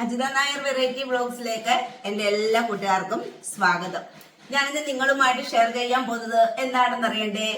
Ajitha Nair variety വ്ളോഗ്സിലേക്ക് എന്റെ എല്ലാ കൂട്ടുകാർക്കും സ്വാഗതം. ഞാനിന്ന് നിങ്ങളുമായിട്ട് ഷെയർ ചെയ്യാൻ പോകുന്നത് എന്താണെന്ന് അറിയണ്ടേ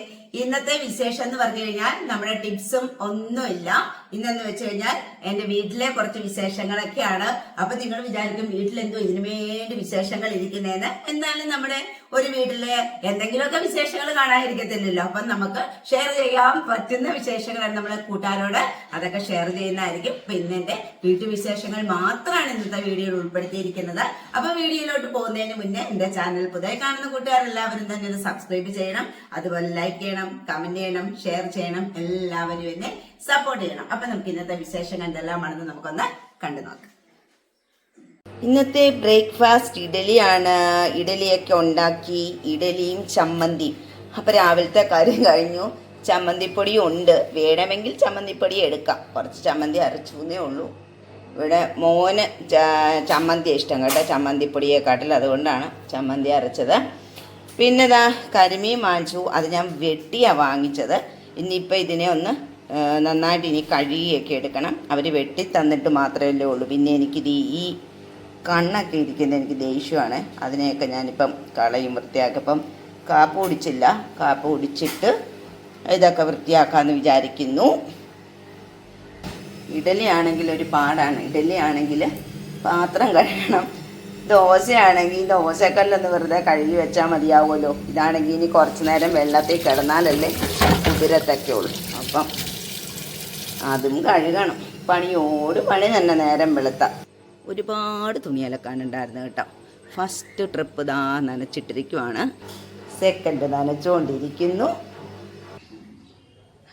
ഇന്നത്തെ വിശേഷം എന്ന് പറഞ്ഞു കഴിഞ്ഞാൽ നമ്മുടെ ടിപ്സും ഒന്നുമില്ല. ഇന്നെന്ന് വെച്ച് കഴിഞ്ഞാൽ എന്റെ വീട്ടിലെ കുറച്ച് വിശേഷങ്ങളൊക്കെയാണ്. അപ്പൊ നിങ്ങൾ വിചാരിക്കും വീട്ടിലെന്തോ ഇതിനു വേണ്ടി വിശേഷങ്ങൾ ഇരിക്കുന്നതെന്ന് എന്നാലും നമ്മുടെ ഒരു വീട്ടിലെ എന്തെങ്കിലുമൊക്കെ വിശേഷങ്ങൾ കാണാതിരിക്കത്തില്ലല്ലോ അപ്പൊ നമുക്ക് ഷെയർ ചെയ്യാൻ പറ്റുന്ന വിശേഷങ്ങളാണ് നമ്മളെ കൂട്ടുകാരോട് അതൊക്കെ ഷെയർ ചെയ്യുന്നതായിരിക്കും. പിന്നെ എന്റെ വീട്ടുവിശേഷങ്ങൾ മാത്രമാണ് ഇന്നത്തെ വീഡിയോയിൽ ഉൾപ്പെടുത്തിയിരിക്കുന്നത്. അപ്പൊ വീഡിയോയിലോട്ട് പോകുന്നതിന് മുന്നേ എന്റെ ചാനൽ പുതിയ കാണുന്ന കൂട്ടുകാരെല്ലാവരും തന്നെ സബ്സ്ക്രൈബ് ചെയ്യണം. അതുപോലെ ലൈക്ക് ചെയ്യണം കമന്റ് ചെയ്യണം ഷെയർ ചെയ്യണം. എല്ലാവരും എന്നെ സപ്പോർട്ട് ചെയ്യണം. അപ്പൊ നമുക്ക് ഇന്നത്തെ വിശേഷങ്ങൾ എന്തെല്ലാമാണെന്ന് നമുക്കൊന്ന് കണ്ടു നോക്കാം. ഇന്നത്തെ ബ്രേക്ക്ഫാസ്റ്റ് ഇഡലിയാണ്. ഇഡലിയൊക്കെ ഉണ്ടാക്കി ഇഡലിയും ചമ്മന്തിയും. അപ്പം രാവിലത്തെ കാര്യം കഴിഞ്ഞു. ചമ്മന്തിപ്പൊടി ഉണ്ട്. വേണമെങ്കിൽ ചമ്മന്തിപ്പൊടി എടുക്കാം. കുറച്ച് ചമ്മന്തി അരച്ചു എന്നേ ഉള്ളൂ. ഇവിടെ മോന് ചമ്മന്തി ഇഷ്ടം കേട്ടോ. ചമ്മന്തിപ്പൊടിയെക്കാട്ടിൽ അതുകൊണ്ടാണ് ചമ്മന്തി അരച്ചത്. പിന്നെ ഇതാ കരിമീൻ വാങ്ങിച്ചു. അത് ഞാൻ വെട്ടിയാണ് വാങ്ങിച്ചത്. ഇനിയിപ്പോൾ ഇതിനെ ഒന്ന് നന്നായിട്ട് ഇനി കഴുകിയൊക്കെ എടുക്കണം. അവർ വെട്ടി തന്നിട്ട് മാത്രമല്ലേ ഉള്ളൂ. പിന്നെ എനിക്കിത് ഈ കണ്ണൊക്കെ ഇരിക്കുന്നത് എനിക്ക് ദേഷ്യമാണ്. അതിനെയൊക്കെ ഞാനിപ്പം കളയും വൃത്തിയാക്കും. അപ്പം കാപ്പ് കുടിച്ചില്ല. കാപ്പ് കുടിച്ചിട്ട് ഇതൊക്കെ വൃത്തിയാക്കാമെന്ന് വിചാരിക്കുന്നു. ഇഡലി ആണെങ്കിൽ ഒരു പാടാണ്. ഇഡലി ആണെങ്കിൽ പാത്രം കഴുകണം. ദോശയാണെങ്കിൽ ദോശക്കല്ലൊന്ന് വെറുതെ കഴുകി വെച്ചാൽ മതിയാവുമല്ലോ. ഇതാണെങ്കിൽ ഇനി കുറച്ച് നേരം വെള്ളത്തിൽ കിടന്നാലല്ലേ കുതിരത്തൊക്കെ ഉള്ളൂ. അപ്പം അതും കഴുകണം. പണിയോട് പണി തന്നെ നേരം വെളുത്ത. ഒരുപാട് തുണി അലക്കാനുണ്ടായിരുന്നു കേട്ടോ. ഫസ്റ്റ് ട്രിപ്പ് ദാ നനച്ചിട്ടിരിക്കുവാണ്. സെക്കൻഡ് നനച്ചുകൊണ്ടിരിക്കുന്നു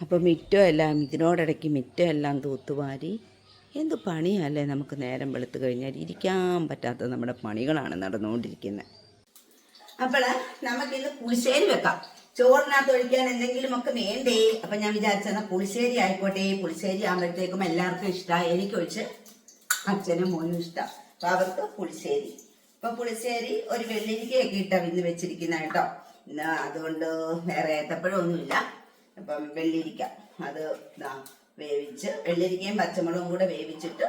അപ്പോൾ മിറ്റമെല്ലാം ഇതിനോടിടയ്ക്ക് മിറ്റമെല്ലാം തൂത്തുവാരി. എന്ത് പണിയല്ലേ നമുക്ക് നേരം വെളുത്ത് കഴിഞ്ഞാൽ? ഇരിക്കാൻ പറ്റാത്ത നമ്മുടെ പണികളാണ് നടന്നുകൊണ്ടിരിക്കുന്നത്. അപ്പോൾ നമുക്കിന്ന് കുളിശ്ശേരി വെക്കാം. ചോറിനകത്ത് ഒഴിക്കാൻ എന്തെങ്കിലും ഒക്കെ വേണ്ടേ? അപ്പൊ ഞാൻ വിചാരിച്ചെന്നാ പുളിശ്ശേരി ആയിക്കോട്ടെ. പുളിശ്ശേരി ആകുമ്പോഴത്തേക്കും എല്ലാവർക്കും ഇഷ്ടമാണ് എനിക്ക് ഒഴിച്ച് അച്ഛനും മോനും ഇഷ്ടം. അപ്പൊ അവർക്ക് പുളിശ്ശേരി. അപ്പൊ പുളിശ്ശേരി ഒരു വെള്ളിരിക്കയൊക്കെ ഇട്ടാ ഇന്ന് വെച്ചിരിക്കുന്ന കേട്ടോ. ഇന്ന് അതുകൊണ്ട് വേറെ ഏത്തപ്പഴമൊന്നുമില്ല. അപ്പം വെള്ളിരിക്ക. അത് വേവിച്ച് വെള്ളിരിക്കയും പച്ചമുളകും കൂടെ വേവിച്ചിട്ട്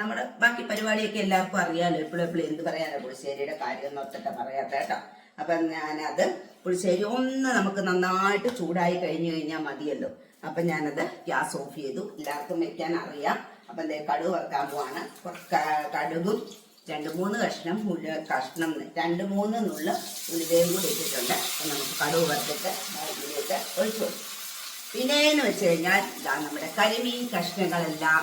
നമ്മുടെ ബാക്കി പരിപാടിയൊക്കെ എല്ലാവർക്കും അറിയാലോ. എപ്പോഴും എപ്പോഴും എന്ത് പറയാനോ പുളിശ്ശേരിയുടെ കാര്യം നോത്തിട്ട് പറയാത്ത കേട്ടോ. അപ്പം ഞാനത് പുളിശ്ശേരി ഒന്ന് നമുക്ക് നന്നായിട്ട് ചൂടായി കഴിഞ്ഞു കഴിഞ്ഞാൽ മതിയല്ലോ. അപ്പം ഞാനത് ഗ്യാസ് ഓഫ് ചെയ്തു. എല്ലാവർക്കും വെക്കാൻ അറിയാം. അപ്പം ദേ കടുക് വറുക്കാൻ പോവാണ്. കടുകും രണ്ട് മൂന്ന് കഷ്ണം ഉല കഷ്ണം രണ്ട് മൂന്ന് നുള്ള ഉലുവയും കൂടി ഇട്ടിട്ടുണ്ട്. അപ്പം നമുക്ക് കടുക് വറുത്തിട്ട് ഇതിലേക്ക് ഒഴിച്ചു കൊടുക്കും. പിന്നെയെന്ന് വെച്ച് കഴിഞ്ഞാൽ നമ്മുടെ കരിമീൻ കഷ്ണങ്ങളെല്ലാം.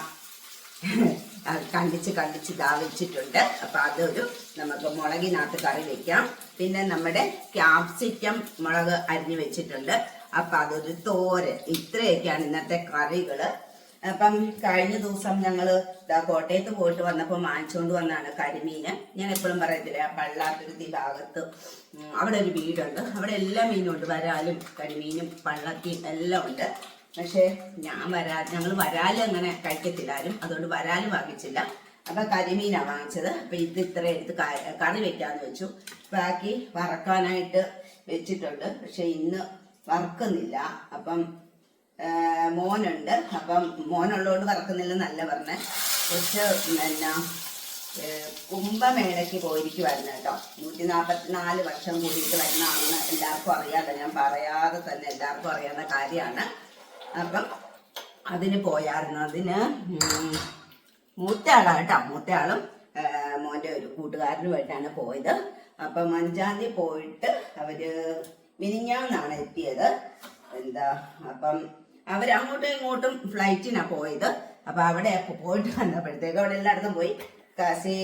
കണ്ടിച്ച് കണ്ടിച്ച് ദാവിച്ചിട്ടുണ്ട് വെച്ചിട്ടുണ്ട് അപ്പൊ അതൊരു നമുക്ക് മുളകിനകത്ത് കറി വെക്കാം. പിന്നെ നമ്മുടെ ക്യാപ്സിക്കം മുളക് അരിഞ്ഞു വെച്ചിട്ടുണ്ട്. അപ്പൊ അതൊരു തോരൻ. ഇത്രയൊക്കെയാണ് ഇന്നത്തെ കറികൾ. അപ്പം കഴിഞ്ഞ ദിവസം ഞങ്ങൾ കോട്ടയത്ത് പോയിട്ട് വന്നപ്പോൾ വാങ്ങിച്ചുകൊണ്ട് വന്നാണ് കരിമീന്. ഞാൻ എപ്പോഴും പറയത്തില്ല പള്ളാത്തുരുത്തി ഭാഗത്ത് അവിടെ ഒരു വീടുണ്ട്. അവിടെ എല്ലാ മീനും ഉണ്ട്. വരാലും കരിമീനും പള്ളത്തിയും എല്ലാം ഉണ്ട്. പക്ഷേ ഞാൻ വരാ ഞങ്ങൾ വരാലും അങ്ങനെ കഴിക്കത്തില്ലാരും അതുകൊണ്ട് വരാലും വാങ്ങിച്ചില്ല. അപ്പൊ കരിമീനാണ് വാങ്ങിച്ചത്. അപ്പൊ ഇത് ഇത്ര എടുത്ത് കറി വെക്കാന്ന് വെച്ചു. ബാക്കി വറക്കാനായിട്ട് വെച്ചിട്ടുണ്ട്. പക്ഷെ ഇന്ന് വറക്കുന്നില്ല. അപ്പം മോനുണ്ട്. അപ്പം മോനുള്ളതുകൊണ്ട് വറക്കുന്നില്ല നല്ല പറഞ്ഞേ. കുറച്ച് പിന്നെ കുംഭമേളയ്ക്ക് പോയിരിക്കുമായിരുന്നു കേട്ടോ. നൂറ്റി നാൽപ്പത്തി നാല് വർഷം കൂടിയിട്ട് വരുന്നതാണെന്ന് എല്ലാവർക്കും അറിയാതെ ഞാൻ പറയാതെ തന്നെ എല്ലാവർക്കും അറിയാവുന്ന കാര്യമാണ്. അപ്പം അതിന് പോയായിരുന്നു. അതിന് മൂത്ത മൂത്തയാളാ കേട്ടോ മൂത്തയാളും ആ, മോന്റെ ഒരു കൂട്ടുകാരനുമായിട്ടാണ് പോയത്. അപ്പം അഞ്ചാം തീയതി പോയിട്ട് അവർ മിനിഞ്ഞാന്നാണ് എത്തിയത്. എന്താ അപ്പം അവർ അങ്ങോട്ടും ഇങ്ങോട്ടും ഫ്ലൈറ്റിനാണ് പോയത്. അപ്പൊ അവിടെ പോയിട്ട് വന്നപ്പോഴത്തേക്ക് അവിടെ എല്ലായിടത്തും പോയി. കാശി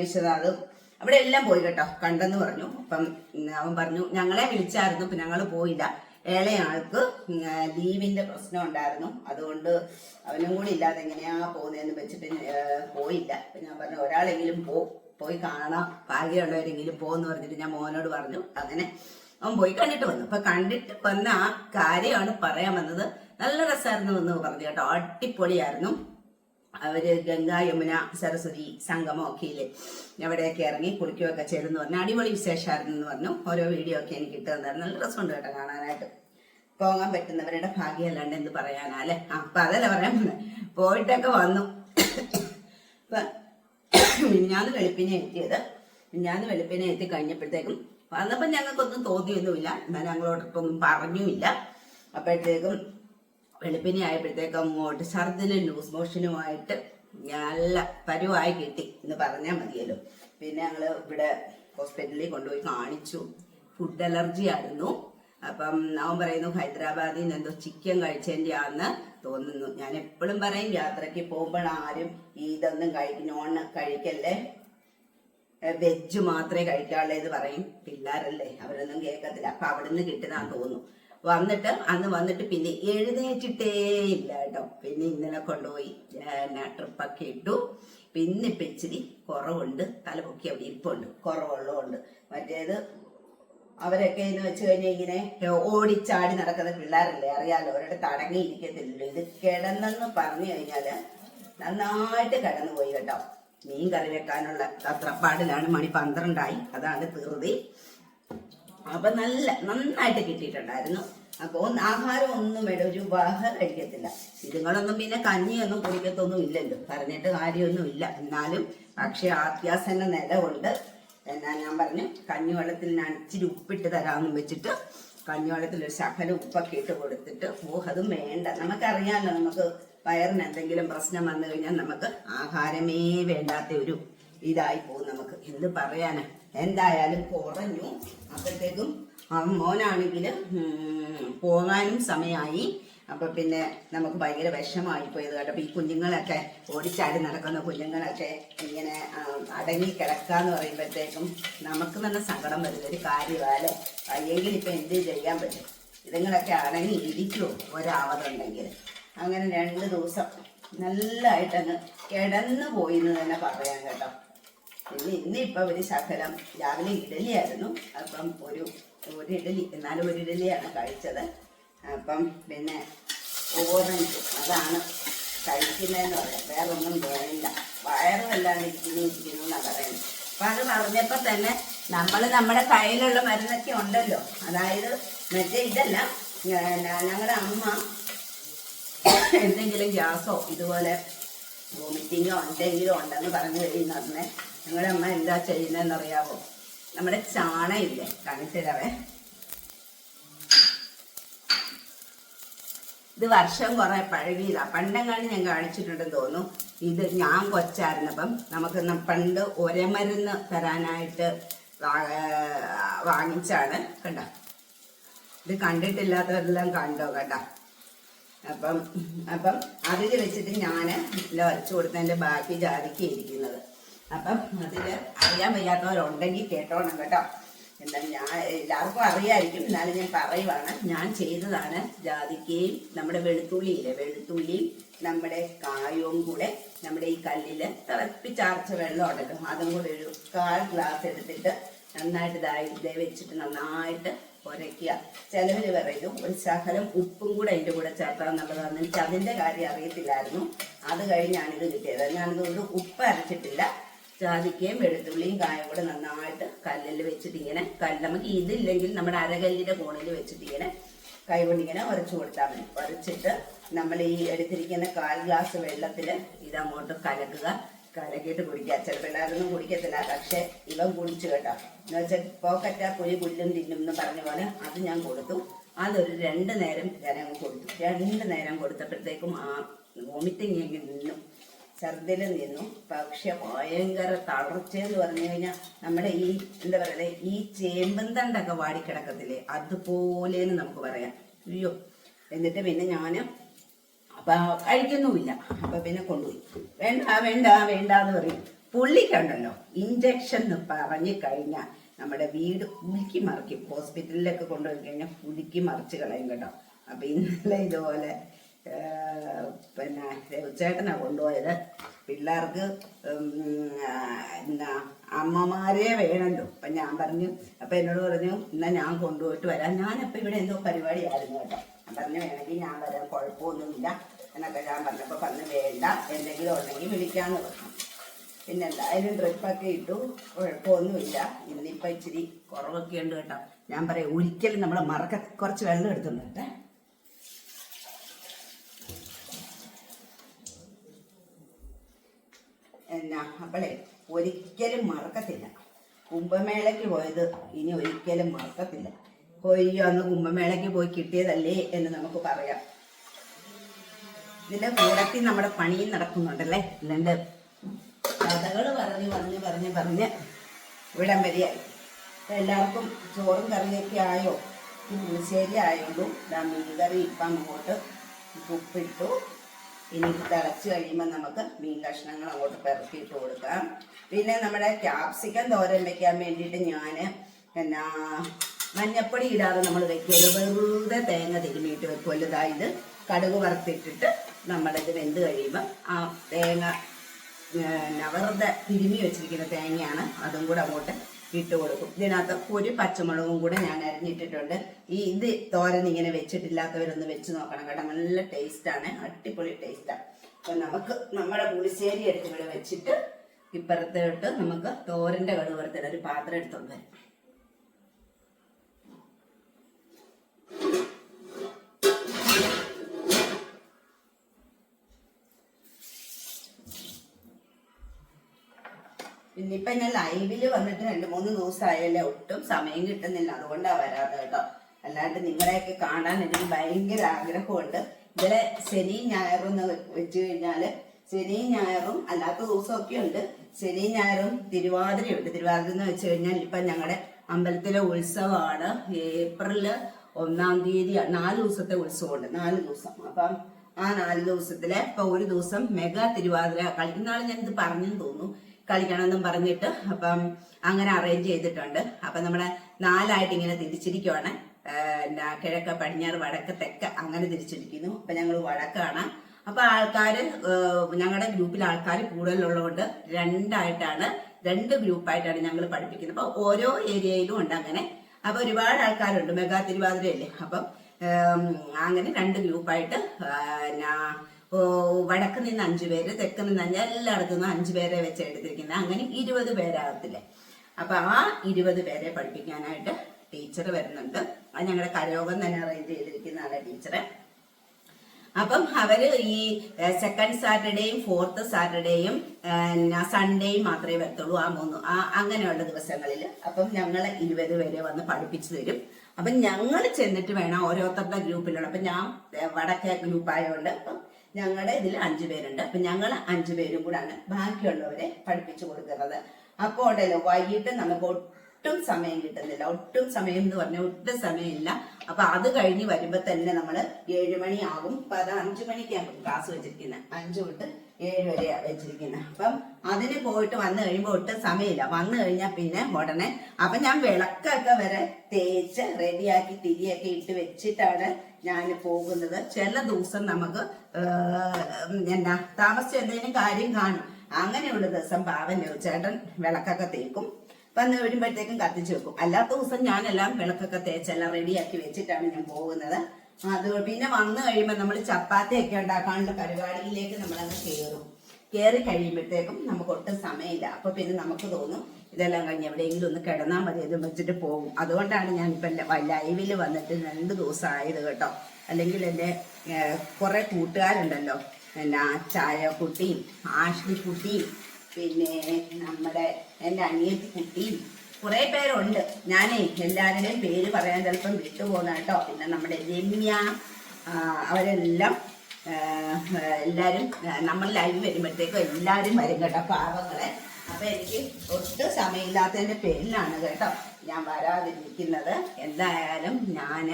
വിശ്വനാഥും അവിടെ എല്ലാം പോയി കേട്ടോ. കണ്ടെന്ന് പറഞ്ഞു. അപ്പം അവൻ പറഞ്ഞു ഞങ്ങളെ വിളിച്ചായിരുന്നു ഇപ്പൊ ഞങ്ങൾ പോയില്ല. ഏളയാൾക്ക് ലീവിന്റെ പ്രശ്നം ഉണ്ടായിരുന്നു. അതുകൊണ്ട് അവനും കൂടി ഇല്ലാതെ എങ്ങനെയാ പോകുന്നതെന്ന് വെച്ചിട്ട് പോയില്ല. അപ്പൊ ഞാൻ പറഞ്ഞു ഒരാളെങ്കിലും പോ പോയി കാണാം. ഭാഗ്യമുള്ളവരെങ്കിലും പോന്ന് പറഞ്ഞിട്ട് ഞാൻ മോനോട് പറഞ്ഞു. അങ്ങനെ അവൻ പോയി കണ്ടിട്ട് വന്നു. അപ്പൊ കണ്ടിട്ട് വന്ന ആ കാര്യമാണ് പറയാൻ വന്നത്. നല്ല രസമായിരുന്നു എന്ന് പറഞ്ഞു കേട്ടോ. അടിപൊളിയായിരുന്നു. അവർ ഗംഗ യമുന സരസ്വതി സംഗമം ഒക്കെ ഇല്ലേ എവിടെയൊക്കെ ഇറങ്ങി കുളിക്കുകയൊക്കെ ചെയ്തെന്ന് പറഞ്ഞു. അടിപൊളി വിശേഷമായിരുന്നു എന്ന് പറഞ്ഞു. ഓരോ വീഡിയോ ഒക്കെ എനിക്ക് ഇട്ട് തന്നായിരുന്നു. നല്ല രസമുണ്ട് കേട്ടോ കാണാനായിട്ട്. പോകാൻ പറ്റുന്നവരുടെ ഭാഗ്യമല്ലാണ്ട് എന്ത് പറയാനാ അല്ലേ? ആ അപ്പൊ അതല്ല പറയാൻ പോയിട്ടൊക്കെ വന്നു. ഇപ്പൊ മിഞ്ഞാന്ന് വെളുപ്പിനെ എത്തിയത്. മിഞ്ഞാന്ന് വെളുപ്പിനെ എത്തി കഴിഞ്ഞപ്പോഴത്തേക്കും വന്നപ്പോൾ ഞങ്ങൾക്കൊന്നും തോന്നിയൊന്നുമില്ല. എന്നാൽ ഞങ്ങളോടൊപ്പം ഒന്നും പറഞ്ഞുമില്ല. അപ്പോഴത്തേക്കും വെളുപ്പിനെ ആയപ്പോഴത്തേക്കും അങ്ങോട്ട് ഛർദിനും ലൂസ് മോഷനുമായിട്ട് നല്ല പരുവായി കിട്ടി എന്ന് പറഞ്ഞാൽ മതിയല്ലോ. പിന്നെ ഞങ്ങൾ ഇവിടെ ഹോസ്പിറ്റലിൽ കൊണ്ടുപോയി കാണിച്ചു. ഫുഡ് അലർജി ആയിരുന്നു. അപ്പം അവൻ പറയുന്നു ഹൈദരാബാദിൽ നിന്ന് എന്തോ ചിക്കൻ കഴിച്ചതിന്റെ ആണെന്ന് തോന്നുന്നു. ഞാൻ എപ്പോഴും പറയും യാത്രയ്ക്ക് പോകുമ്പോൾ ആരും ഇതൊന്നും കഴിക്കും നോൺ കഴിക്കല്ലേ? വെജ് മാത്രമേ കഴിക്കാറുള്ളൂ എന്ന് പറയും. പിള്ളേരല്ലേ അവരൊന്നും കേൾക്കത്തില്ല. അപ്പൊ നിന്ന് കിട്ടുന്നതാന്ന് തോന്നുന്നു. വന്നിട്ട് അന്ന് വന്നിട്ട് പിന്നെ എഴുന്നേറ്റിട്ടേ ഇല്ല കേട്ടോ. പിന്നെ ഇന്നലെ കൊണ്ടുപോയി ട്രിപ്പൊക്കെ ഇട്ടു. പിന്നെ ഇപ്പൊ ഇച്ചിരി കുറവുണ്ട്. തലപൊക്കി അവിടെ ഇരിപ്പുണ്ട്. കുറവുള്ളതുകൊണ്ട്. മറ്റേത് അവരൊക്കെ എന്ന് വെച്ച് കഴിഞ്ഞാൽ ഇങ്ങനെ ഓടിച്ചാടി നടക്കുന്ന പിള്ളേരല്ലേ? അറിയാലോ അവരുടെ തടങ്ങിയിരിക്കത്തില്ലല്ലോ ഇത് കിടന്നെന്ന് പറഞ്ഞു കഴിഞ്ഞാൽ നന്നായിട്ട് കിടന്നു പോയി കേട്ടോ. മീൻ കറി വെക്കാനുള്ള തത്രപ്പാടിലാണ്. മണി പന്ത്രണ്ടായി. അതാണ് തീർതി. അപ്പൊ നല്ല നന്നായിട്ട് കിട്ടിയിട്ടുണ്ടായിരുന്നു. അപ്പൊ ഒന്ന് ആഹാരം ഒന്നും വേണ്ട ഒരു വാഹ കഴിക്കത്തില്ല. ഇതുങ്ങളൊന്നും പിന്നെ കഞ്ഞിയൊന്നും കുടിക്കത്തൊന്നും ഇല്ലല്ലോ. പറഞ്ഞിട്ട് കാര്യമൊന്നും ഇല്ല. എന്നാലും പക്ഷെ ആത്യാസന്റെ നില കൊണ്ട് എന്നാ ഞാൻ പറഞ്ഞു കഞ്ഞിവെള്ളത്തിൽ ഞാൻ ഇച്ചിരി ഉപ്പിട്ട് തരാമെന്ന് വെച്ചിട്ട് കഞ്ഞിവെള്ളത്തിൽ ഒരു ശകലം ഉപ്പൊക്കെ ഇട്ട് കൊടുത്തിട്ട് ഓ വേണ്ട. നമുക്കറിയാമല്ലോ നമുക്ക് വയറിന് എന്തെങ്കിലും പ്രശ്നം വന്നു കഴിഞ്ഞാൽ നമുക്ക് ആഹാരമേ വേണ്ടാത്ത ഒരു ഇതായി പോകും നമുക്ക്. എന്ത് പറയാനാ? എന്തായാലും കുറഞ്ഞു. അപ്പോഴത്തേക്കും മോനാണെങ്കിൽ പോകാനും സമയമായി. അപ്പൊ പിന്നെ നമുക്ക് ഭയങ്കര വിഷമായി പോയത് കേട്ടോ. ഈ കുഞ്ഞുങ്ങളൊക്കെ ഓടിച്ചാടി നടക്കുന്ന കുഞ്ഞുങ്ങളൊക്കെ ഇങ്ങനെ അടങ്ങി കിടക്കാന്ന് പറയുമ്പോഴത്തേക്കും നമുക്ക് തന്നെ സങ്കടം വരുന്ന ഒരു കാര്യമല്ലേ അല്ലെങ്കിൽ ഇപ്പൊ എന്ത് ചെയ്യാൻ പറ്റും. ഇതുങ്ങളൊക്കെ അടങ്ങി ഇരിക്കുമോ ഒരാവതുണ്ടെങ്കിൽ. അങ്ങനെ രണ്ട് ദിവസം നല്ലതായിട്ടങ്ങ് കിടന്നു പോയി എന്ന് തന്നെ പറയാം കേട്ടോ. പിന്നെ ഇന്നിപ്പോൾ ഒരു ശകലം രാവിലെ ഇഡലിയായിരുന്നു അപ്പം ഒരു ഒരു ഇഡലി എന്നാലും ഒരു ഇഡലിയാണ് കഴിച്ചത്. അപ്പം പിന്നെ ഓറഞ്ച് അതാണ് കഴിക്കുന്നതെന്ന് പറയാം. വേറെ ഒന്നും വേണ്ട വയറുമല്ലാതെ ഇരിക്കുന്നു ഇരിക്കുന്നു എന്നാണ് പറയുന്നത്. അപ്പം അത് പറഞ്ഞപ്പോൾ തന്നെ നമ്മൾ നമ്മുടെ കയ്യിലുള്ള മരുന്നൊക്കെ ഉണ്ടല്ലോ. അതായത് മറ്റേ ഇതല്ല ഞങ്ങളുടെ അമ്മ എന്തെങ്കിലും ഗ്യാസോ ഇതുപോലെ വോമിറ്റിങ്ങോ എന്തെങ്കിലും ഉണ്ടെന്ന് പറഞ്ഞു കഴിയുന്നറിനെ ഞങ്ങളുടെ അമ്മ എന്താ നമ്മുടെ ചാണയില്ലേ കാണിച്ചിടവേ ഇത് വർഷം കുറെ പഴകിയതാ. പണ്ടെങ്ങാണ്ട് ഞാൻ കാണിച്ചിട്ടുണ്ടെന്ന് തോന്നുന്നു. ഇത് ഞാൻ കൊച്ചായിരുന്നപ്പം നമുക്ക് പണ്ട് ഒരമരുന്ന് തരാനായിട്ട് വാങ്ങിച്ചാണ്. കണ്ട? ഇത് കണ്ടിട്ടില്ലാത്തവരെല്ലാം കണ്ടോ? കേട്ടോ അപ്പം അപ്പം അതിൽ വെച്ചിട്ട് ഞാൻ ഇല്ല വരച്ചു കൊടുത്തതിന്റെ ബാക്കി ജാതിക്ക് ഇരിക്കുന്നത്. അപ്പം അതിൽ അറിയാൻ വയ്യാത്തവരുണ്ടെങ്കിൽ കേട്ടോണം കേട്ടോ. എന്താ ഞാൻ എല്ലാവർക്കും അറിയായിരിക്കും. എന്നാലും ഞാൻ പറയുവാണ് ഞാൻ ചെയ്തതാണ് ജാതിക്കയും നമ്മുടെ വെളുത്തുള്ളിയില്ലേ വെളുത്തുള്ളിയും നമ്മുടെ കായവും കൂടെ നമ്മുടെ ഈ കല്ലിൽ തിളപ്പിച്ചാർച്ച വെള്ളം ഉണ്ടല്ലോ അതും കൂടെ ഒരു കാൽ ഗ്ലാസ് എടുത്തിട്ട് നന്നായിട്ട് ഇതായി ഇതേ വെച്ചിട്ട് നന്നായിട്ട് ഉരയ്ക്കുക ചിലവർ പറയും ഒരു ശകലം ഉപ്പും കൂടെ അതിന്റെ കൂടെ ചേർത്താൽ എന്നുള്ളതാണ് എനിക്ക് അതിന്റെ കാര്യം അറിയത്തില്ലായിരുന്നു. അത് കഴിഞ്ഞാണ് ഇത് കിട്ടിയത്. ഒരു ഉപ്പ് അരച്ചിട്ടില്ല. ജാതിക്കയും വെളുത്തുള്ളിയും കായും കൂടെ നന്നായിട്ട് കല്ലിൽ വെച്ചിട്ട് ഇങ്ങനെ കല്ല് നമുക്ക് ഇതില്ലെങ്കിൽ നമ്മുടെ അരകല്ലിന്റെ കോണിൽ വെച്ചിട്ട് ഇങ്ങനെ കൈ കൊണ്ട് ഇങ്ങനെ ഉരച്ചു കൊടുത്താൽ മതി. ഉരച്ചിട്ട് നമ്മൾ ഈ എടുത്തിരിക്കുന്ന കാൽ ഗ്ലാസ് വെള്ളത്തിൽ ഇതങ്ങോട്ട് കലക്കുക. കലക്കിയിട്ട് കുടിക്കുക. ചില പിള്ളേരൊന്നും കുടിക്കത്തില്ല. പക്ഷെ ഇവൻ കുടിച്ചു കേട്ടോ. എന്ന് വെച്ചാൽ പോക്കറ്റ കുഴി പുല്ലും തിന്നും എന്ന് പറഞ്ഞ പോലെ അത് ഞാൻ കൊടുത്തു. അതൊരു രണ്ട് നേരം ഞാൻ കൊടുത്തു. രണ്ട് നേരം കൊടുത്തപ്പോഴത്തേക്കും ആ വോമിറ്റിങ് എങ്കിൽ നിന്നു. ഛർദിൽ നിന്നു. പക്ഷെ ഭയങ്കര തളർച്ചയെന്ന് പറഞ്ഞു കഴിഞ്ഞാൽ നമ്മുടെ ഈ എന്താ പറയുക ഈ ചേമ്പൻ തണ്ടൊക്കെ വാടിക്കിടക്കത്തില്ലേ അതുപോലെന്ന് നമുക്ക് പറയാം. അയ്യോ. എന്നിട്ട് പിന്നെ ഞാൻ അപ്പൊ കഴിക്കുന്നുമില്ല. അപ്പൊ പിന്നെ കൊണ്ടുപോയി. വേണ്ട വേണ്ട വേണ്ട എന്ന് പറയും. പുള്ളിക്കുണ്ടല്ലോ ഇഞ്ചക്ഷൻ എന്ന് പറഞ്ഞു കഴിഞ്ഞാൽ നമ്മുടെ വീട് ഉലുക്കി മറിക്കും. ഹോസ്പിറ്റലിലൊക്കെ കൊണ്ടുപോയി കഴിഞ്ഞാൽ ഉലുക്കി മറിച്ച് കളയും കേട്ടോ. അപ്പൊ ഇന്നലെ ഇതുപോലെ പിന്നെ രവിച്ചേട്ടനാ കൊണ്ടുപോയത്. പിള്ളേർക്ക് എന്നാ അമ്മമാരെ വേണമല്ലോ അപ്പം ഞാൻ പറഞ്ഞു അപ്പം എന്നോട് പറഞ്ഞു എന്നാൽ ഞാൻ കൊണ്ടുപോയിട്ട് വരാം. ഞാനപ്പോൾ ഇവിടെ എന്തോ പരിപാടിയായിരുന്നു കേട്ടോ. ഞാൻ പറഞ്ഞു വേണമെങ്കിൽ ഞാൻ വരാൻ കുഴപ്പമൊന്നുമില്ല. എന്നൊക്കെ ഞാൻ പറഞ്ഞപ്പോൾ പറഞ്ഞു വേണ്ട. എന്തെങ്കിലും ഉണ്ടെങ്കിൽ വിളിക്കാമെന്ന് പറഞ്ഞു. പിന്നെ എന്തായാലും ഡ്രിപ്പൊക്കെ ഇട്ടു. കുഴപ്പമൊന്നുമില്ല. ഇന്നിപ്പോൾ ഇച്ചിരി കുറവൊക്കെ ഉണ്ട് കേട്ടോ. ഞാൻ പറയാം ഒരിക്കലും നമ്മൾ മറക്ക കുറച്ച് വെള്ളം എടുത്തുണ്ട് കേട്ടോ എന്നാ അവളെ ഒരിക്കലും മറക്കത്തില്ല. കുംഭമേളയ്ക്ക് പോയത് ഇനി ഒരിക്കലും മറക്കത്തില്ല. കൊയ്യോ അന്ന് കുംഭമേളയ്ക്ക് പോയി കിട്ടിയതല്ലേ എന്ന് നമുക്ക് പറയാം. ഇതിന്റെ കൂടത്തിൽ നമ്മുടെ പണിയും നടക്കുന്നുണ്ടല്ലേ? ഇതിന്റെ കഥകൾ പറഞ്ഞ് പറഞ്ഞ് പറഞ്ഞ് പറഞ്ഞ് ഇവിടം വരെയായി. എല്ലാവർക്കും ചോറും കറിയൊക്കെ ആയോ? പുളിശ്ശേരി ആയോണ്ടും മീൻ കറി ഇപ്പം അങ്ങോട്ട് ഉപ്പിട്ടു. ഇനി തിളച്ച് കഴിയുമ്പോൾ നമുക്ക് മീൻ കഷ്ണങ്ങൾ അങ്ങോട്ട് പെറുക്കിയിട്ട് കൊടുക്കാം. പിന്നെ നമ്മുടെ ക്യാപ്സിക്കം തോരൻ വെക്കാൻ വേണ്ടിയിട്ട് ഞാൻ എന്നാ മഞ്ഞപ്പൊടി ഇടാതെ നമ്മൾ വെക്കുമല്ലോ വെറുതെ തേങ്ങ തിരുമിയിട്ട് വെക്കുമല്ലോ ഇതാ ഇത് കടുക് വറുത്തിട്ടിട്ട് നമ്മളിത് വെന്ത് കഴിയുമ്പോൾ ആ തേങ്ങ പിന്നെ വെറുതെ തിരുമി വെച്ചിരിക്കുന്ന തേങ്ങയാണ്. അതും കൂടെ അങ്ങോട്ട് ഇട്ട് കൊടുക്കും ഇതിനകത്ത് ഒരു പച്ചമുളകും കൂടെ ഞാൻ അരിഞ്ഞിട്ടിട്ടുണ്ട്. ഈ ഇത് തോരൻ ഇങ്ങനെ വെച്ചിട്ടില്ലാത്തവരൊന്ന് വെച്ച് നോക്കണം കേട്ടോ. നല്ല ടേസ്റ്റാണ് അടിപൊളി ടേസ്റ്റാണ് അപ്പൊ നമുക്ക് നമ്മുടെ പുളിശ്ശേരി എടുത്ത് ഇവിടെ വെച്ചിട്ട് ഇപ്പുറത്തോട്ട് നമുക്ക് തോരന്റെ കടുക് ഒരു പാത്രം എടുത്തോണ്ട് വരും പിന്നിപ്പൊ ഞാൻ ലൈവിൽ വന്നിട്ട് രണ്ട് മൂന്ന് ദിവസമായാലേ ഒട്ടും സമയം കിട്ടുന്നില്ല. അതുകൊണ്ടാ വരാത്ത കേട്ടോ അല്ലാണ്ട് നിങ്ങളെയൊക്കെ കാണാൻ എനിക്ക് ഭയങ്കര ആഗ്രഹമുണ്ട്. ഇതിലെ ശനിയും ഞായറും എന്ന് വെച്ച് കഴിഞ്ഞാൽ ശനിയും ഞായറും അല്ലാത്ത ദിവസമൊക്കെ ഉണ്ട്. ശനിയും ഞായറും തിരുവാതിരയുണ്ട് തിരുവാതിര എന്ന് വെച്ച് കഴിഞ്ഞാൽ ഇപ്പൊ ഞങ്ങളുടെ അമ്പലത്തിലെ ഉത്സവമാണ് ഏപ്രിൽ ഒന്നാം തീയതി നാല് ദിവസത്തെ ഉത്സവമുണ്ട്. നാല് ദിവസം. അപ്പം ആ നാല് ദിവസത്തിലെ ഇപ്പൊ ഒരു ദിവസം മെഗാ തിരുവാതിര കളി. ഇന്നാളെ ഞാൻ ഇത് പറഞ്ഞെന്ന് തോന്നുന്നു. കളിക്കണമെന്നും പറഞ്ഞിട്ട് അപ്പം അങ്ങനെ അറേഞ്ച് ചെയ്തിട്ടുണ്ട്. അപ്പം നമ്മുടെ നാലായിട്ട് ഇങ്ങനെ തിരിച്ചിരിക്കുവാണ്. കിഴക്ക് പടിഞ്ഞാറ് വടക്ക് തെക്ക് അങ്ങനെ തിരിച്ചിരിക്കുന്നു. അപ്പം ഞങ്ങൾ വടക്കാണ്. അപ്പൊ ആൾക്കാർ ഞങ്ങളുടെ ഗ്രൂപ്പിൽ ആൾക്കാർ കൂടുതലുള്ളതുകൊണ്ട് രണ്ടായിട്ടാണ് രണ്ട് ഗ്രൂപ്പായിട്ടാണ് ഞങ്ങൾ പഠിപ്പിക്കുന്നത്. അപ്പൊ ഓരോ ഏരിയയിലും ഉണ്ട് അങ്ങനെ. അപ്പൊ ഒരുപാട് ആൾക്കാരുണ്ട്. മെഗാ തിരുവാതിരയല്ലേ? അപ്പം അങ്ങനെ രണ്ട് ഗ്രൂപ്പായിട്ട് വടക്ക് നിന്ന് അഞ്ചു പേര് തെക്ക് നിന്ന് അഞ്ച് എല്ലായിടത്തു നിന്നും അഞ്ചു പേരെ വെച്ച് എടുത്തിരിക്കുന്നത്. അങ്ങനെ ഇരുപത് പേരാകത്തില്ലേ അപ്പൊ ആ ഇരുപത് പേരെ പഠിപ്പിക്കാനായിട്ട് ടീച്ചർ വരുന്നുണ്ട്. അത് ഞങ്ങളുടെ കരയോഗം തന്നെ അറേഞ്ച് ചെയ്തിരിക്കുന്നതാണ് ടീച്ചറെ. അപ്പം അവർ ഈ സെക്കൻഡ് സാറ്റർഡേയും ഫോർത്ത് സാറ്റർഡേയും സൺഡേയും മാത്രമേ വരത്തുള്ളൂ ആ മൂന്ന് ആ അങ്ങനെയുള്ള ദിവസങ്ങളിൽ അപ്പം ഞങ്ങൾ ഇരുപത് പേരെ വന്ന് പഠിപ്പിച്ചു തരും. അപ്പം ഞങ്ങൾ ചെന്നിട്ട് വേണം ഓരോരുത്തരുടെ ഗ്രൂപ്പിലുള്ള അപ്പം ഞാൻ വടക്കേ ഗ്രൂപ്പായതുകൊണ്ട് അപ്പം ഞങ്ങളുടെ ഇതിൽ അഞ്ചു പേരുണ്ട്. അപ്പം ഞങ്ങൾ അഞ്ചു പേരും കൂടാണ് ബാക്കിയുള്ളവരെ പഠിപ്പിച്ചു കൊടുക്കുന്നത്. അപ്പോൾ ഉണ്ടല്ലോ വൈകിട്ട് നമുക്ക് ഒട്ടും സമയം കിട്ടുന്നില്ല. ഒട്ടും സമയം എന്ന് പറഞ്ഞാൽ ഒട്ടും സമയമില്ല. അപ്പൊ അത് കഴിഞ്ഞ് വരുമ്പോ തന്നെ നമ്മൾ ഏഴ് മണിയാകും അപ്പൊ അത് അഞ്ചു മണിക്കാണ് ക്ലാസ് വെച്ചിരിക്കുന്നത് അഞ്ചു തൊട്ട് ഏഴ് വരെയാണ് വെച്ചിരിക്കുന്നത് അപ്പം അതിന് പോയിട്ട് വന്നു കഴിയുമ്പോൾ ഒട്ടും സമയമില്ല. വന്നു കഴിഞ്ഞാൽ പിന്നെ ഉടനെ അപ്പൊ ഞാൻ വിളക്കൊക്കെ വരെ തേച്ച് റെഡിയാക്കി തിരിയൊക്കെ ഇട്ട് വെച്ചിട്ടാണ് ഞാൻ പോകുന്നത്. ചില ദിവസം നമുക്ക് എന്താ താമസിച്ച് എന്തെങ്കിലും കാര്യം കാണും. അങ്ങനെയുള്ള ദിവസം പാവൻ ചേട്ടൻ വിളക്കൊക്കെ തേക്കും. വന്ന് വരുമ്പോഴത്തേക്കും കത്തിച്ചു വെക്കും. അല്ലാത്ത ദിവസം ഞാനെല്ലാം വിളക്കൊക്കെ തേച്ചെല്ലാം റെഡിയാക്കി വെച്ചിട്ടാണ് ഞാൻ പോകുന്നത്. അത് പിന്നെ വന്നു കഴിയുമ്പോൾ നമ്മൾ ചപ്പാത്തിയൊക്കെ ഉണ്ടാക്കാനുള്ള പരിപാടിയിലേക്ക് നമ്മളങ്ങ് കയറും. കയറി കഴിയുമ്പോഴത്തേക്കും നമുക്ക് ഒട്ടും സമയമില്ല. അപ്പോൾ പിന്നെ നമുക്ക് തോന്നും ഇതെല്ലാം കഴിഞ്ഞ് എവിടെയെങ്കിലും ഒന്ന് കിടന്നാൽ മതി ഇത് വെച്ചിട്ട് പോകും. അതുകൊണ്ടാണ് ഞാൻ ഇപ്പം ലൈവിൽ വന്നിട്ട് രണ്ട് ആയത് കേട്ടോ. അല്ലെങ്കിൽ എന്റെ കുറെ കൂട്ടുകാരുണ്ടല്ലോ. എന്നാ ചായ കുട്ടിയും ആഷ്ലി കുട്ടിയും പിന്നെ നമ്മുടെ എന്റെ അനിയത്തി കുട്ടിയും കുറെ പേരുണ്ട്. ഞാനേ എല്ലാവരുടെയും പേര് പറയാൻ ചിലപ്പം വിട്ടുപോകുന്ന കേട്ടോ. പിന്നെ നമ്മുടെ രമ്യ അവരെല്ലാം എല്ലാവരും നമ്മൾ ലൈവ് വരുമ്പോഴത്തേക്കും എല്ലാവരും വരും കേട്ടോ പാവങ്ങളെ. അപ്പൊ എനിക്ക് ഒട്ടും സമയമില്ലാത്തതിന്റെ പേരിലാണ് കേട്ടോ ഞാൻ വരാതിരിക്കുന്നത്. എന്തായാലും ഞാൻ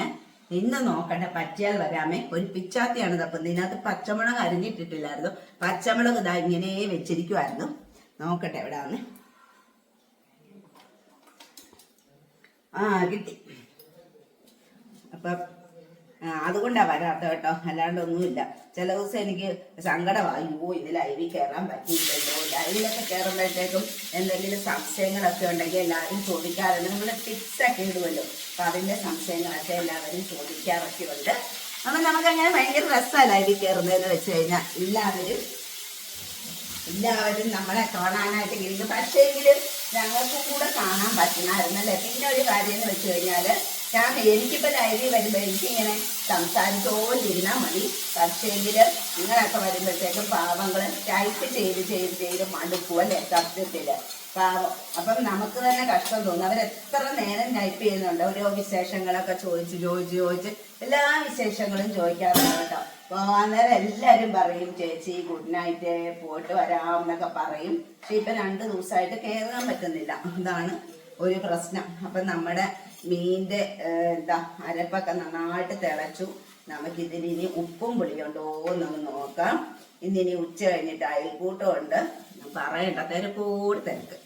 ഇന്ന് നോക്കണ്ട പറ്റിയാൽ വരാമേ. ഒരു പിച്ചാത്തിയാണ് തപ്പുന്നത്. ഇതിനകത്ത് പച്ചമുളക് അരിഞ്ഞിട്ടിട്ടില്ലായിരുന്നു. പച്ചമുളക് ഇതാ ഇങ്ങനെ വെച്ചിരിക്കുമായിരുന്നു നോക്കട്ടെ എവിടെ ആ കിട്ടി. അപ്പം അതുകൊണ്ടാണ് അതുകൊണ്ടാ വരാത്ത കേട്ടോ. അല്ലാണ്ട് ഒന്നുമില്ല ചില ദിവസം എനിക്ക് സങ്കടമായി. അയ്യോ ഇത് ലൈവിൽ കയറാൻ പറ്റിയില്ലല്ലോ. ലൈവിലൊക്കെ കയറുമ്പോഴത്തേക്കും എന്തെങ്കിലും സംശയങ്ങളൊക്കെ ഉണ്ടെങ്കിൽ എല്ലാവരും ചോദിക്കാറുണ്ട്. നമ്മൾ ടിപ്സ് ഒക്കെ ഇടുമല്ലോ അപ്പൊ അതിന്റെ സംശയങ്ങളൊക്കെ എല്ലാവരും ചോദിക്കാറൊക്കെ ഉണ്ട് അപ്പൊ നമുക്കങ്ങനെ ഭയങ്കര രസമാണ് ലൈവിൽ കയറുന്നതെന്ന് വെച്ച് കഴിഞ്ഞാൽ? എല്ലാവരും എല്ലാവരും നമ്മളെ കാണാനായിട്ട് ഇരിക്കും. പക്ഷേങ്കിലും ഞങ്ങൾക്ക് കൂടെ കാണാൻ പറ്റണമായിരുന്നല്ലേ പിന്നെ ഒരു കാര്യം എന്ന് വെച്ച് കഴിഞ്ഞാൽ ഞാൻ എനിക്കിപ്പോൾ ലൈവിൽ എനിക്ക് ഇങ്ങനെ സംസാരിച്ചോണ്ടിരുന്നാൽ മതി. പക്ഷേങ്കിൽ നിങ്ങളൊക്കെ വരുമ്പോഴത്തേക്കും പാവങ്ങൾ ടൈപ്പ് ചെയ്ത് ചെയ്ത് ചെയ്ത് മടുക്കും അല്ലേ സബ്ജക്റ്റിൽ പാവം. അപ്പം നമുക്ക് തന്നെ കഷ്ടം തോന്നും. അവരെത്ര നേരം ടൈപ്പ് ചെയ്യുന്നുണ്ട്? ഓരോ വിശേഷങ്ങളൊക്കെ ചോദിച്ച് ചോദിച്ച് ചോദിച്ച് എല്ലാ വിശേഷങ്ങളും ചോദിക്കാറുണ്ട് കേട്ടോ. അന്നേരം എല്ലാരും പറയും ചേച്ചി ഗുഡ് നൈറ്റ് പോയിട്ട് വരാം എന്നൊക്കെ പറയും. പക്ഷെ ഇപ്പൊ രണ്ട് ദിവസമായിട്ട് കേറാൻ പറ്റുന്നില്ല. അതാണ് ഒരു പ്രശ്നം. അപ്പൊ നമ്മുടെ മീന്റെ എന്താ അരപ്പൊക്കെ നന്നായിട്ട് തിളച്ചു. നമുക്കിതിന് ഇനി ഉപ്പും പുളിയുണ്ടോ എന്നൊന്ന് നോക്കാം. ഇന്നിനി ഉച്ച കഴിഞ്ഞിട്ട് അയൽക്കൂട്ടമുണ്ട്. പറയണ്ട തിരക്കൂട് തിരക്ക്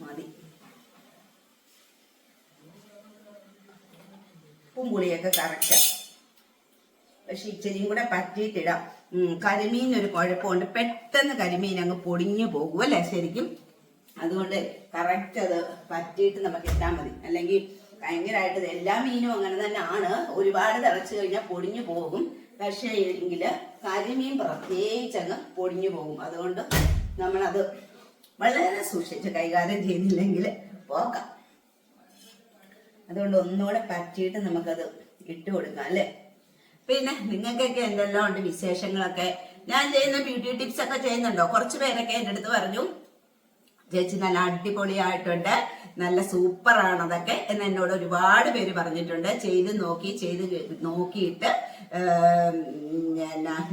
മതി ഉപ്പും പുളിയൊക്കെ കറക്റ്റ്. പക്ഷെ ഇച്ചിരിയും കൂടെ പറ്റിയിട്ടിടാം. ഒരു കുഴപ്പമുണ്ട്. പെട്ടെന്ന് കരിമീൻ അങ്ങ് പൊടിഞ്ഞു പോകും അല്ലേ ശരിക്കും? അതുകൊണ്ട് കറക്റ്റ് അത് പറ്റിയിട്ട് നമുക്ക് ഇട്ടാൽ മതി. അല്ലെങ്കിൽ ഭയങ്കരമായിട്ട് എല്ലാ മീനും അങ്ങനെ തന്നെ ആണ്. ഒരുപാട് തിളച്ചു കഴിഞ്ഞാൽ പൊടിഞ്ഞു പോകും. പക്ഷേ എങ്കിൽ കരിമീൻ പ്രത്യേകിച്ച് അങ്ങ് പൊടിഞ്ഞു പോകും. അതുകൊണ്ട് നമ്മളത് വളരെ സൂക്ഷിച്ച് കൈകാര്യം ചെയ്തില്ലെങ്കിൽ പോക്കാം അതുകൊണ്ട് ഒന്നുകൂടെ പറ്റിയിട്ട് നമുക്കത് ഇട്ട് കൊടുക്കാം അല്ലേ? പിന്നെ നിങ്ങൾക്കൊക്കെ എന്തെല്ലാം ഉണ്ട് വിശേഷങ്ങളൊക്കെ? ഞാൻ ചെയ്യുന്ന ബ്യൂട്ടി ടിപ്സ് ഒക്കെ ചെയ്യുന്നുണ്ടോ? കുറച്ച് പേരൊക്കെ എന്റെ അടുത്ത് പറഞ്ഞു. ചേച്ചി നല്ല അടിപൊളിയായിട്ടുണ്ട് നല്ല സൂപ്പറാണ് അതൊക്കെ എന്ന് എന്നോട് ഒരുപാട് പേര് പറഞ്ഞിട്ടുണ്ട്. ചെയ്ത് നോക്കി ചെയ്ത് നോക്കിയിട്ട്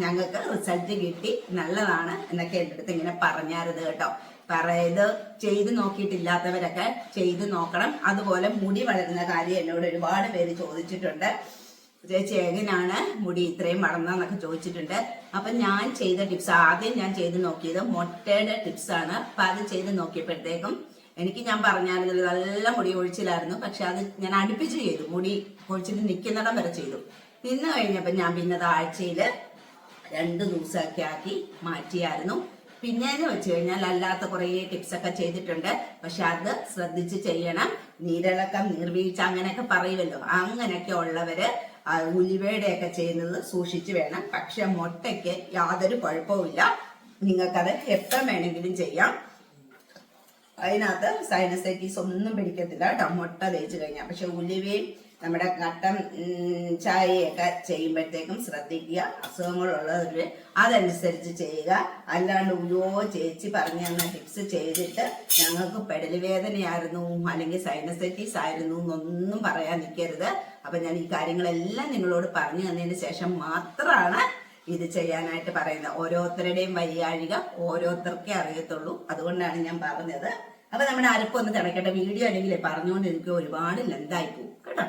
ഞങ്ങൾക്ക് റിസൾട്ട് കിട്ടി നല്ലതാണ് എന്നൊക്കെ എന്റെ അടുത്ത് ഇങ്ങനെ പറഞ്ഞാരുത് കേട്ടോ. പറയത് ചെയ്ത് നോക്കിയിട്ടില്ലാത്തവരൊക്കെ ചെയ്ത് നോക്കണം. അതുപോലെ മുടി വളരുന്ന കാര്യം എന്നോട് ഒരുപാട് പേര് ചോദിച്ചിട്ടുണ്ട്. ചേച്ചി എങ്ങനെയാണ് മുടി ഇത്രയും വളർന്നതെന്നൊക്കെ ചോദിച്ചിട്ടുണ്ട്. അപ്പൊ ഞാൻ ചെയ്ത ടിപ്സ് ആദ്യം ഞാൻ ചെയ്ത് നോക്കിയത് മുട്ടയുടെ ആണ്. അപ്പൊ അത് ചെയ്ത് നോക്കിയപ്പോഴത്തേക്കും എനിക്ക് ഞാൻ പറഞ്ഞായിരുന്നല്ലോ നല്ല മുടി ഒഴിച്ചിലായിരുന്നു പക്ഷെ അത് ഞാൻ അടുപ്പിച്ച് ചെയ്തു. മുടി ഒഴിച്ചിട്ട് നിൽക്കുന്നിടം വരെ ചെയ്തു. നിന്ന് കഴിഞ്ഞപ്പോൾ ഞാൻ പിന്നെ ആഴ്ചയിൽ രണ്ട് ദിവസമൊക്കെ ആക്കി മാറ്റിയായിരുന്നു. പിന്നെന്ന് വെച്ച് കഴിഞ്ഞാൽ അല്ലാത്ത കുറേ ടിപ്സ് ഒക്കെ ചെയ്തിട്ടുണ്ട്. പക്ഷെ അത് ശ്രദ്ധിച്ച് ചെയ്യണം. നീരിളക്കം നീർവീഴ്ച അങ്ങനെയൊക്കെ പറയുമല്ലോ. അങ്ങനെയൊക്കെ ഉള്ളവര് ഉലിവയുടെയൊക്കെ ചെയ്യുന്നത് സൂക്ഷിച്ച് വേണം. പക്ഷെ മുട്ടയ്ക്ക് യാതൊരു കുഴപ്പവുമില്ല നിങ്ങൾക്കത് എപ്പം വേണമെങ്കിലും ചെയ്യാം. അതിനകത്ത് സൈനസൈറ്റീസ് ഒന്നും പിടിക്കത്തില്ല മുട്ട തേച്ച് കഴിഞ്ഞാൽ. പക്ഷെ ഉലുവയും നമ്മുടെ കട്ടൻ ചായയൊക്കെ ചെയ്യുമ്പോഴത്തേക്കും ശ്രദ്ധിക്കുക. അസുഖങ്ങളുള്ളവര് അതനുസരിച്ച് ചെയ്യുക. അല്ലാണ്ട് ഉയോ ചേച്ചി പറഞ്ഞു തന്ന ടിപ്സ് ചെയ്തിട്ട് ഞങ്ങൾക്ക് പെടൽ വേദനയായിരുന്നു അല്ലെങ്കിൽ സൈനസൈറ്റീസ് ആയിരുന്നു എന്നൊന്നും പറയാൻ നിൽക്കരുത്. അപ്പം ഞാൻ ഈ കാര്യങ്ങളെല്ലാം നിങ്ങളോട് പറഞ്ഞു തന്നതിന് ശേഷം മാത്രമാണ് ഇത് ചെയ്യാനായിട്ട് പറയുന്നത്. ഓരോരുത്തരുടെയും വയ്യാഴിക ഓരോരുത്തർക്കേ അറിയത്തുള്ളൂ. അതുകൊണ്ടാണ് ഞാൻ പറഞ്ഞത്. അപ്പൊ നമ്മുടെ അരപ്പൊന്ന് തിളക്കട്ടെ. വീഡിയോ അല്ലെങ്കിൽ പറഞ്ഞുകൊണ്ട് എനിക്ക് ഒരുപാട് ലെന്തായി പോകും കേട്ടോ?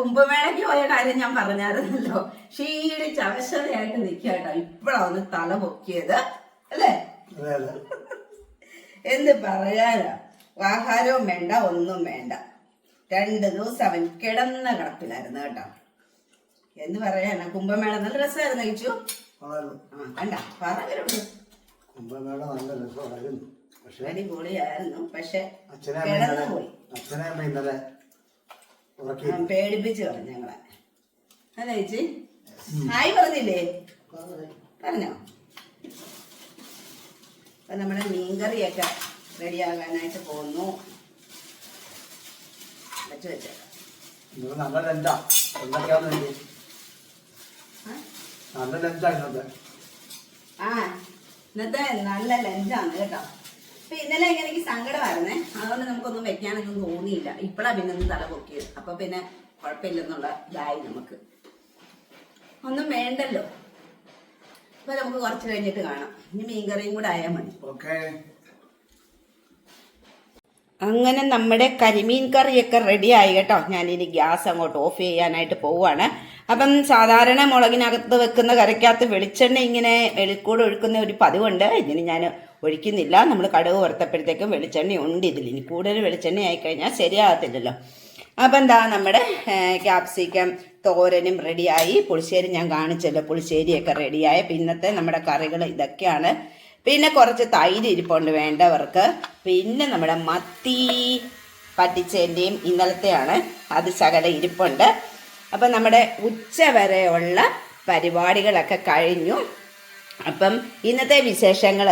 കുംഭമേളയ്ക്ക് പോയ കാര്യം ഞാൻ പറഞ്ഞായിരുന്നല്ലോ. ക്ഷീണിച്ച് അവശതയായിട്ട് നിൽക്കാട്ടോ ഇപ്പോഴാണ് ഇപ്പഴാ തല പൊക്കിയത്. അല്ലേ? എന്ന് എന്ത് പറയാനാ. ആഹാരവും വേണ്ട ഒന്നും വേണ്ട. രണ്ട് ദിവസം അവൻ കിടന്ന കിടപ്പിലായിരുന്നു കേട്ടോ. എന്ന് പറയാനാ. കുംഭമേള നല്ല രസമായിരുന്നു കഴിച്ചു? കണ്ട. പറവരുണ്ട്. കുംഭമേള നല്ല രസമായിരുന്നു. പക്ഷെ അടിപൊളിയായിരുന്നു. പക്ഷെ കിടന്നു പോയി അച്ഛനെ ഇന്നലെ പേടിപ്പിച്ച് പറഞ്ഞു ഞങ്ങളെ. അല്ലേ ചേച്ചി? ഹായ് പറഞ്ഞില്ലേ? പറഞ്ഞോ? അപ്പൊ നമ്മുടെ മീൻകറിയൊക്കെ റെഡിയാകാനായിട്ട് പോകുന്നു വെച്ച്. വെച്ചേക്കാം നല്ല ലഞ്ചാ. എന്തൊക്കെയാന്ന്? നല്ല ലഞ്ചാ ഇന്നത്തെ. ആ ഇന്നത്തെ നല്ല ലഞ്ചാണ് കേട്ടോ. അപ്പൊ ഇന്നലെ ഇങ്ങനെ എനിക്ക് സങ്കടമായിരുന്നേ. അതുകൊണ്ട് നമുക്കൊന്നും വെക്കാനൊന്നും തോന്നിയില്ല. ഇപ്പഴാ പിന്നെ ഒന്ന് തല പൊക്കിയത്. അപ്പൊ പിന്നെ കുഴപ്പമില്ലെന്നുള്ള ഇതായി നമുക്ക്. ഒന്നും വേണ്ടല്ലോ. അപ്പൊ നമുക്ക് കുറച്ച് കഴിഞ്ഞിട്ട് കാണാം. ഇനി മീൻകറിയും കൂടെ ആയാൽ മതി. ഓക്കെ. അങ്ങനെ നമ്മുടെ കരിമീൻ കറിയൊക്കെ റെഡിയായി കേട്ടോ. ഞാനിനി ഗ്യാസ് അങ്ങോട്ട് ഓഫ് ചെയ്യാനായിട്ട് പോവാണ്. അപ്പം സാധാരണ മുളകിനകത്ത് വെക്കുന്ന കറിക്കകത്ത് വെളിച്ചെണ്ണ ഇങ്ങനെ വെളിക്കൂടെ ഒഴുക്കുന്ന ഒരു പതിവുണ്ട്. ഇതിന് ഞാൻ ഒഴിക്കുന്നില്ല. നമ്മൾ കടുക് വറുത്തപ്പോഴത്തേക്കും വെളിച്ചെണ്ണ ഉണ്ട് ഇതിൽ ഇനി കൂടുതൽ വെളിച്ചെണ്ണ ആയിക്കഴിഞ്ഞാൽ ശരിയാകത്തില്ലല്ലോ. അപ്പം എന്താ നമ്മുടെ ക്യാപ്സിക്കം തോരനും റെഡിയായി പുളിശ്ശേരി ഞാൻ കാണിച്ചല്ലോ. പുളിശ്ശേരിയൊക്കെ റെഡിയായ പിന്നത്തെ നമ്മുടെ കറികൾ ഇതൊക്കെയാണ്. പിന്നെ കുറച്ച് തൈര് ഇരിപ്പുണ്ട് വേണ്ടവർക്ക്. പിന്നെ നമ്മുടെ മത്തി പറ്റിച്ചതിന്റെയും ഇന്നലത്തെയാണ്. അത് ശകല ഇരിപ്പുണ്ട്. അപ്പം നമ്മുടെ ഉച്ച വരെയുള്ള പരിപാടികളൊക്കെ കഴിഞ്ഞു. അപ്പം ഇന്നത്തെ വിശേഷങ്ങൾ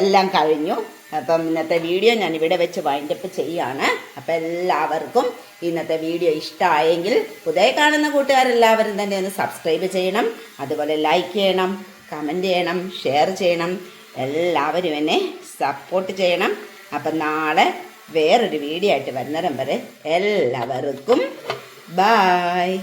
എല്ലാം കഴിഞ്ഞു. അപ്പം ഇന്നത്തെ വീഡിയോ ഞാൻ ഇവിടെ വെച്ച് വൈൻഡപ്പ് ചെയ്യാണ്. അപ്പം എല്ലാവർക്കും ഇന്നത്തെ വീഡിയോ ഇഷ്ടമായെങ്കിൽ പുതിയ കാണുന്ന കൂട്ടുകാരെല്ലാവരും തന്നെ ഒന്ന് സബ്സ്ക്രൈബ് ചെയ്യണം. അതുപോലെ ലൈക്ക് ചെയ്യണം കമന്റ് ചെയ്യണം ഷെയർ ചെയ്യണം. എല്ലാവരും എന്നെ സപ്പോർട്ട് ചെയ്യണം. അപ്പം നാളെ വേറൊരു വീഡിയോ ആയിട്ട് വരുന്നേരം വരെ എല്ലാവർക്കും ബായ്